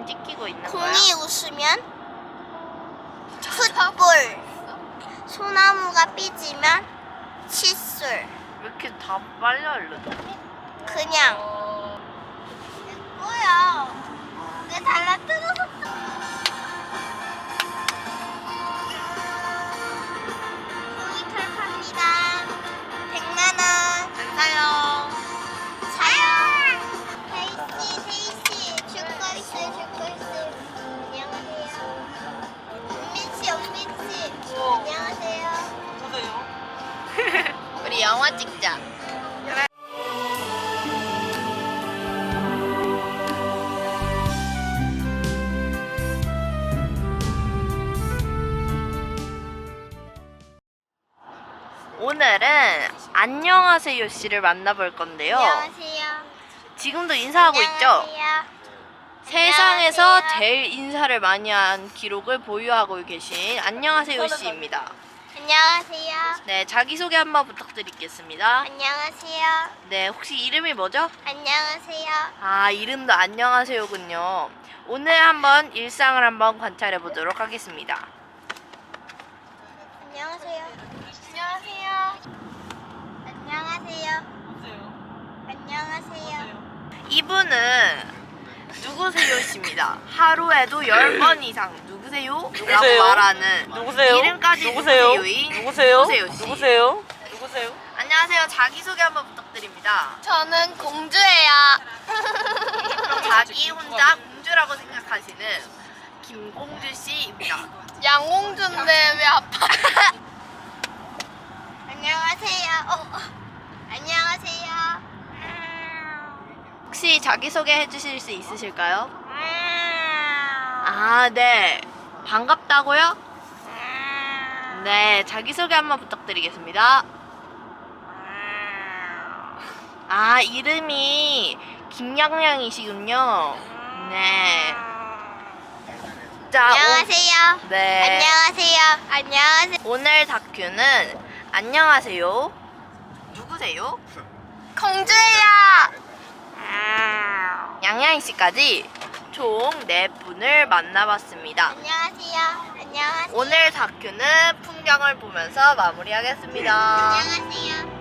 사진 찍히고 있는 거야? 공이 웃으면 풋볼. 소나무가 삐지면 칫솔. 왜 이렇게 다 빨리 알려줘? 그냥. 우리 영화 찍자. 오늘은 안녕하세요 씨를 만나볼 건데요. 안녕하세요. 지금도 인사하고 있죠? 안녕하세요. 세상에서 안녕하세요. 제일 인사를 많이 한 기록을 보유하고 계신 안녕하세요 씨입니다. 안녕하세요. 네, 자기소개 한번 부탁드리겠습니다. 안녕하세요. 네, 혹시 이름이 뭐죠? 안녕하세요. 아, 이름도 안녕하세요군요. 오늘 한번 일상을 한번 관찰해 보도록 하겠습니다. 안녕하세요. 안녕하세요. 안녕하세요. 안녕하세요. 이분은 누구세요 씨입니다. 하루에도 10번 이상 누구세요? 라고 누구세요? 말하는 누구세요? 이름까지 누구세요? 누구세요? 누구세요 씨. 누구세요? 누구세요? 안녕하세요. 자기소개 한번 부탁드립니다. 저는 공주예요. 자기 혼자 공주라고 생각하시는 김공주 씨입니다. 양공주인데 왜 아파? 안녕하세요. 어, 어. 안녕하세요. 혹시 자기소개 해주실 수 있으실까요? 아. 아, 네. 반갑다고요? 네, 자기소개 한번 부탁드리겠습니다. 아, 이름이 김양양이시군요. 네. 자, 안녕하세요. 오, 네. 안녕하세요. 안녕하세요. 오늘 다큐는 안녕하세요. 누구세요? 공주예요. 양양이 씨까지 총 4분을 만나봤습니다. 안녕하세요. 안녕하세요. 오늘 다큐는 풍경을 보면서 마무리하겠습니다. 안녕하세요.